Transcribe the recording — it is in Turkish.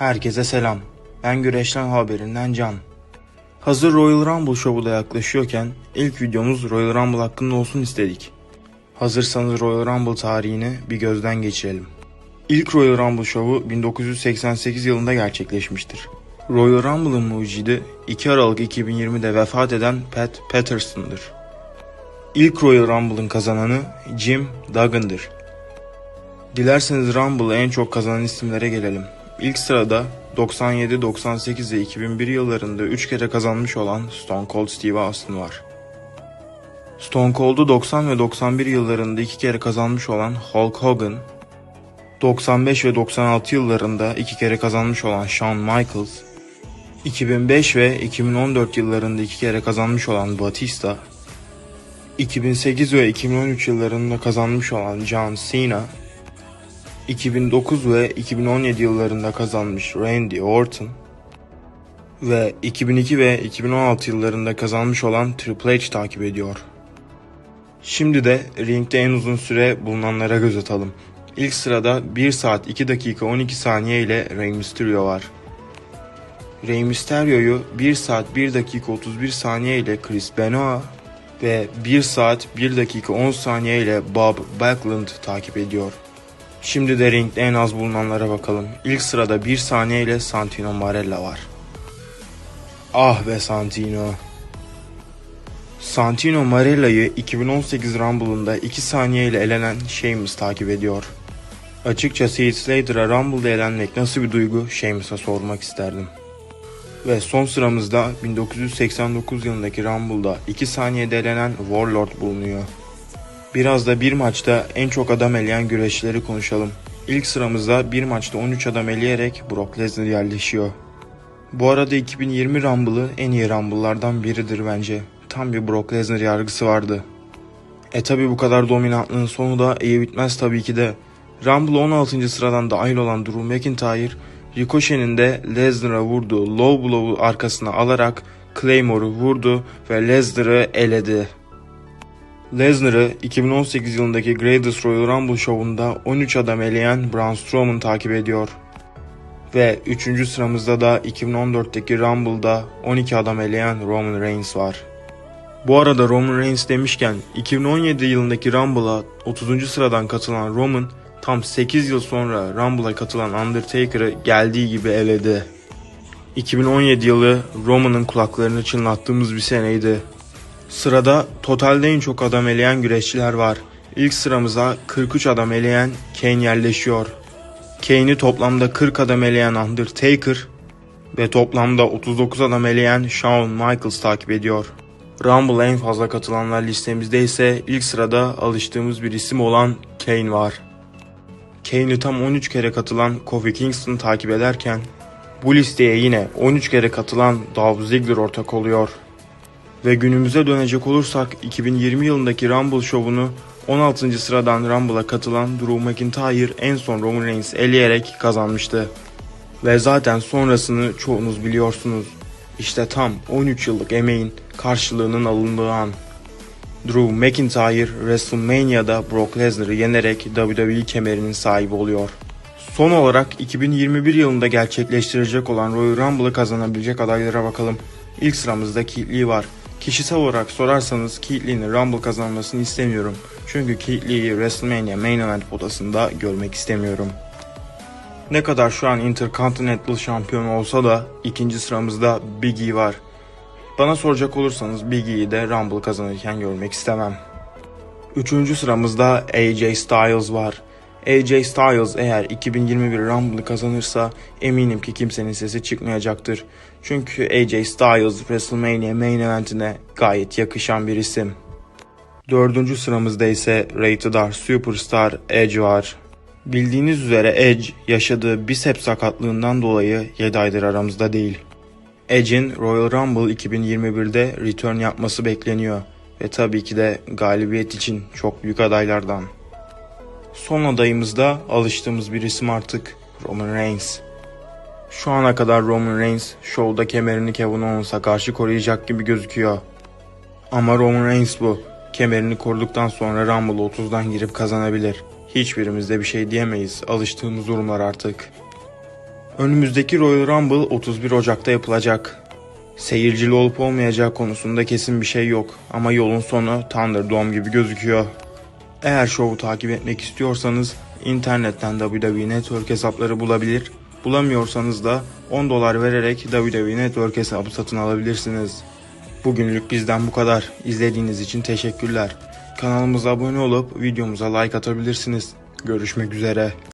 Herkese selam. Ben Güreşten Haberinden Can. Hazır Royal Rumble şovu da yaklaşıyorken ilk videomuz Royal Rumble hakkında olsun istedik. Hazırsanız Royal Rumble tarihini bir gözden geçirelim. İlk Royal Rumble şovu 1988 yılında gerçekleşmiştir. Royal Rumble'ın mucidi 2 Aralık 2020'de vefat eden Pat Patterson'dır. İlk Royal Rumble'ın kazananı Jim Duggan'dır. Dilerseniz Rumble'ı en çok kazanan isimlere gelelim. İlk sırada 97, 98 ve 2001 yıllarında 3 kere kazanmış olan Stone Cold Steve Austin var. Stone Cold'u 90 ve 91 yıllarında 2 kere kazanmış olan Hulk Hogan, 95 ve 96 yıllarında 2 kere kazanmış olan Shawn Michaels, 2005 ve 2014 yıllarında 2 kere kazanmış olan Batista, 2008 ve 2013 yıllarında kazanmış olan John Cena, 2009 ve 2017 yıllarında kazanmış Randy Orton ve 2002 ve 2016 yıllarında kazanmış olan Triple H takip ediyor. Şimdi de ringde en uzun süre bulunanlara göz atalım. İlk sırada 1 saat 2 dakika 12 saniye ile Rey Mysterio var. Rey Mysterio'yu 1 saat 1 dakika 31 saniye ile Chris Benoit ve 1 saat 1 dakika 10 saniye ile Bob Backlund takip ediyor. Şimdi de ringde en az bulunanlara bakalım. İlk sırada 1 saniye ile Santino Marella var. Ah be Santino. Santino Marella'yı 2018 Rumble'ında 2 saniye ile elenen Sheamus takip ediyor. Açıkçası Heath Slater'a Rumble'da elenmek nasıl bir duygu Sheamus'a sormak isterdim. Ve son sıramızda 1989 yılındaki Rumble'da 2 saniyede elenen Warlord bulunuyor. Biraz da bir maçta en çok adam eleyen güreşçileri konuşalım. İlk sıramızda bir maçta 13 adam eleyerek Brock Lesnar yerleşiyor. Bu arada 2020 Rumble'ı en iyi Rumble'lardan biridir bence. Tam bir Brock Lesnar yargısı vardı. E tabi bu kadar dominantlığın sonu da iyi bitmez tabii ki de. Rumble 16. sıradan dahil olan Drew McIntyre, Ricochet'in de Lesnar'a vurduğu low blow'u arkasına alarak Claymore'u vurdu ve Lesnar'ı eledi. Lesnar'ı 2018 yılındaki Greatest Royal Rumble şovunda 13 adam eleyen Braun Strowman takip ediyor. Ve 3. sıramızda da 2014'teki Rumble'da 12 adam eleyen Roman Reigns var. Bu arada Roman Reigns demişken 2017 yılındaki Rumble'a 30. sıradan katılan Roman tam 8 yıl sonra Rumble'a katılan Undertaker'ı geldiği gibi eledi. 2017 yılı Roman'ın kulaklarını çınlattığımız bir seneydi. Sırada totalde en çok adam eleyen güreşçiler var. İlk sıramıza 43 adam eleyen Kane yerleşiyor. Kane'i toplamda 40 adam eleyen Undertaker ve toplamda 39 adam eleyen Shawn Michaels takip ediyor. Rumble'a en fazla katılanlar listemizde ise ilk sırada alıştığımız bir isim olan Kane var. Kane'i tam 13 kere katılan Kofi Kingston takip ederken bu listeye yine 13 kere katılan Dolph Ziggler ortak oluyor. Ve günümüze dönecek olursak 2020 yılındaki Rumble şovunu 16. sıradan Rumble'a katılan Drew McIntyre en son Roman Reigns eleyerek kazanmıştı. Ve zaten sonrasını çoğunuz biliyorsunuz. İşte tam 13 yıllık emeğin karşılığının alındığı an. Drew McIntyre WrestleMania'da Brock Lesnar'ı yenerek WWE kemerinin sahibi oluyor. Son olarak 2021 yılında gerçekleştirecek olan Royal Rumble'ı kazanabilecek adaylara bakalım. İlk sıramızda Keith Lee var. Kişisel olarak sorarsanız Keith Rumble kazanmasını istemiyorum. Çünkü Keith WrestleMania Main Event potasında görmek istemiyorum. Ne kadar şu an Intercontinental şampiyon olsa da ikinci sıramızda Big E var. Bana soracak olursanız Big E'yi de Rumble kazanırken görmek istemem. Üçüncü sıramızda AJ Styles var. AJ Styles eğer 2021 Rumble'ı kazanırsa eminim ki kimsenin sesi çıkmayacaktır. Çünkü AJ Styles WrestleMania Main Event'ine gayet yakışan bir isim. Dördüncü sıramızda ise Rated R Superstar Edge var. Bildiğiniz üzere Edge yaşadığı biceps sakatlığından dolayı 7 aydır aramızda değil. Edge'in Royal Rumble 2021'de return yapması bekleniyor ve tabii ki de galibiyet için çok büyük adaylardan. Son adayımız da alıştığımız bir isim artık Roman Reigns. Şu ana kadar Roman Reigns şovda kemerini Kevin Owens'a karşı koruyacak gibi gözüküyor. Ama Roman Reigns bu. Kemerini koruduktan sonra Rumble'ı 30'dan girip kazanabilir. Hiçbirimiz de bir şey diyemeyiz. Alıştığımız durumlar artık. Önümüzdeki Royal Rumble 31 Ocak'ta yapılacak. Seyircili olup olmayacağı konusunda kesin bir şey yok ama yolun sonu Thunderdome gibi gözüküyor. Eğer şovu takip etmek istiyorsanız internetten WWE Network hesapları bulabilir, bulamıyorsanız da 10 dolar vererek WWE Network hesabı satın alabilirsiniz. Bugünlük bizden bu kadar. İzlediğiniz için teşekkürler. Kanalımıza abone olup videomuza like atabilirsiniz. Görüşmek üzere.